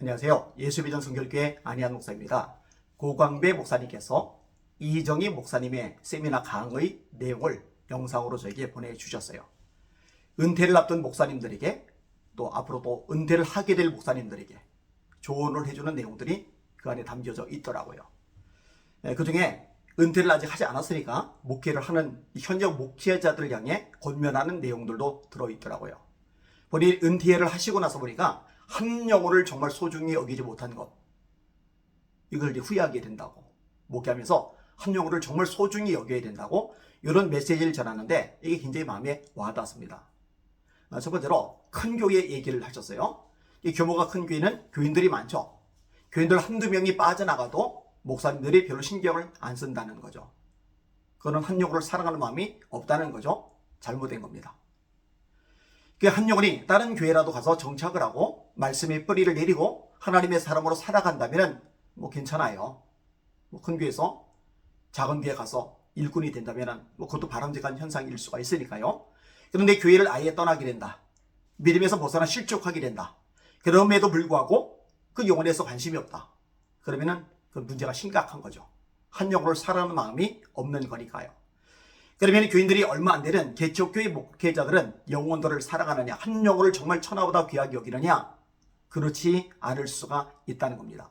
안녕하세요. 예수비전 성결교회 안희한 목사입니다. 고광배 목사님께서 이정희 목사님의 세미나 강의 내용을 영상으로 저에게 보내주셨어요. 은퇴를 앞둔 목사님들에게 또 앞으로도 은퇴를 하게 될 목사님들에게 조언을 해주는 내용들이 그 안에 담겨져 있더라고요. 그 중에 은퇴를 아직 하지 않았으니까 목회를 하는 이 현역 목회자들을 향해 권면하는 내용들도 들어있더라고요. 본인이 은퇴를 하시고 나서 보니까 한 영혼을 정말 소중히 여기지 못한 것 이걸 이제 후회하게 된다고 목회하면서 한 영혼을 정말 소중히 여겨야 된다고 이런 메시지를 전하는데 이게 굉장히 마음에 와닿았습니다. 아, 첫 번째로 큰 교회 얘기를 하셨어요. 이 규모가 큰 교회는 교인들이 많죠. 교인들 한두 명이 빠져나가도 목사님들이 별로 신경을 안 쓴다는 거죠. 그거는 한 영혼을 사랑하는 마음이 없다는 거죠. 잘못된 겁니다. 그한 영혼이 다른 교회라도 가서 정착을 하고 말씀의 뿌리를 내리고 하나님의 사람으로 살아간다면 뭐 괜찮아요. 뭐 큰 교회에서 작은 교회 가서 일꾼이 된다면 뭐 그것도 바람직한 현상일 수가 있으니까요. 그런데 교회를 아예 떠나게 된다. 믿음에서 벗어나 실족하게 된다. 그럼에도 불구하고 그 영혼에서 관심이 없다. 그러면은 그 문제가 심각한 거죠. 한 영혼을 사랑하는 마음이 없는 거니까요. 그러면 교인들이 얼마 안 되는 개척교회 목회자들은 영혼들을 사랑하느냐, 한 영혼을 정말 천하보다 귀하게 여기느냐, 그렇지 않을 수가 있다는 겁니다.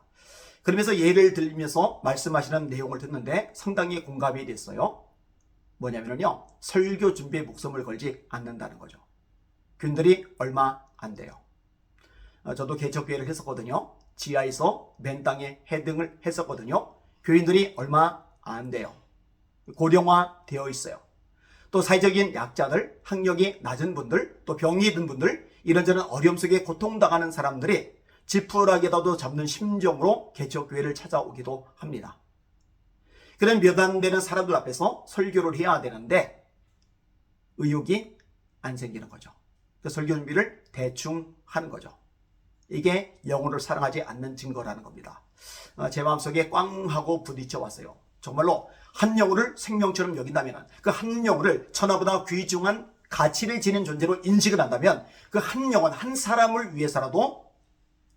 그러면서 예를 들면서 말씀하시는 내용을 듣는데 상당히 공감이 됐어요. 뭐냐면요, 설교 준비에 목숨을 걸지 않는다는 거죠. 교인들이 얼마 안 돼요. 어, 저도 개척교회를 했었거든요. 지하에서 맨 땅에 해등을 했었거든요. 교인들이 얼마 안 돼요. 고령화 되어 있어요. 또 사회적인 약자들, 학력이 낮은 분들, 또 병이 든 분들, 이런저런 어려움 속에 고통당하는 사람들이 지푸라기라도 잡는 심정으로 개척교회를 찾아오기도 합니다. 그런 몇 안 되는 사람들 앞에서 설교를 해야 되는데 의욕이 안 생기는 거죠. 그 설교 준비를 대충 하는 거죠. 이게 영혼을 사랑하지 않는 증거라는 겁니다. 어, 제 마음속에 꽝 하고 부딪혀 왔어요. 정말로 한 영혼을 생명처럼 여긴다면 그 한 영혼을 천하보다 귀중한 가치를 지닌 존재로 인식을 한다면 그 한 영혼 한 사람을 위해서라도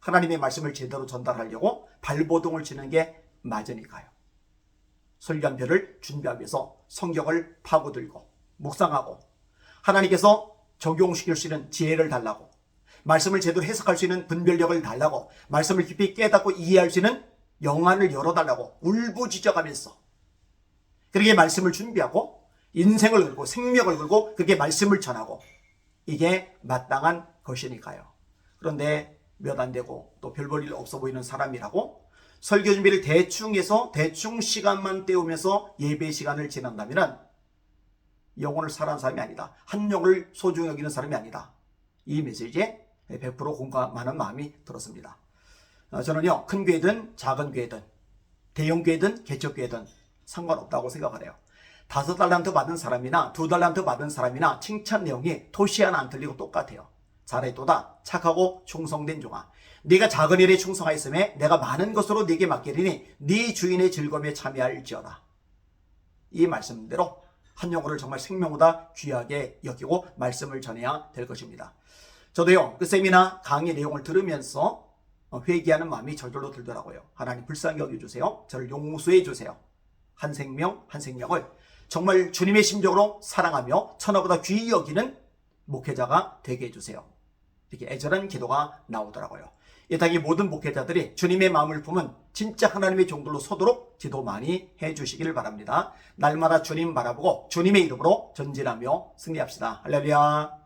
하나님의 말씀을 제대로 전달하려고 발버둥을 치는 게 맞으니까요. 설교한별을 준비하면서 성경을 파고들고 묵상하고 하나님께서 적용시킬 수 있는 지혜를 달라고 말씀을 제대로 해석할 수 있는 분별력을 달라고 말씀을 깊이 깨닫고 이해할 수 있는 영안을 열어달라고 울부짖어가면서 그렇게 말씀을 준비하고 인생을 걸고 생명을 걸고 그렇게 말씀을 전하고 이게 마땅한 것이니까요. 그런데 몇 안 되고 또 별 볼 일 없어 보이는 사람이라고 설교 준비를 대충 해서 대충 시간만 때우면서 예배 시간을 지난다면 영혼을 사랑하는 사람이 아니다. 한 영을 소중히 여기는 사람이 아니다. 이 메시지에 100% 공감하는 마음이 들었습니다. 어, 저는요, 큰 교회든 작은 교회든 대형 교회든 개척 교회든 상관없다고 생각을 해요. 다섯 달란트 받은 사람이나 두 달란트 받은 사람이나 칭찬 내용이 토시 하나 안 틀리고 똑같아요. 잘했도다 착하고 충성된 종아 네가 작은 일에 충성하였음에 내가 많은 것으로 네게 맡기리니 네 주인의 즐거움에 참여할지어다. 이 말씀대로 한 영혼을 정말 생명보다 귀하게 여기고 말씀을 전해야 될 것입니다. 저도요 그 세미나 강의 내용을 들으면서 어, 회개하는 마음이 저절로 들더라고요. 하나님 불쌍히 여겨주세요. 저를 용서해 주세요. 한 생명 한 생명을 정말 주님의 심정으로 사랑하며 천하보다 귀히 여기는 목회자가 되게 해주세요. 이렇게 애절한 기도가 나오더라고요. 이 땅의 모든 목회자들이 주님의 마음을 품은 진짜 하나님의 종들로 서도록 기도 많이 해주시기를 바랍니다. 날마다 주님 바라보고 주님의 이름으로 전진하며 승리합시다. 할렐루야.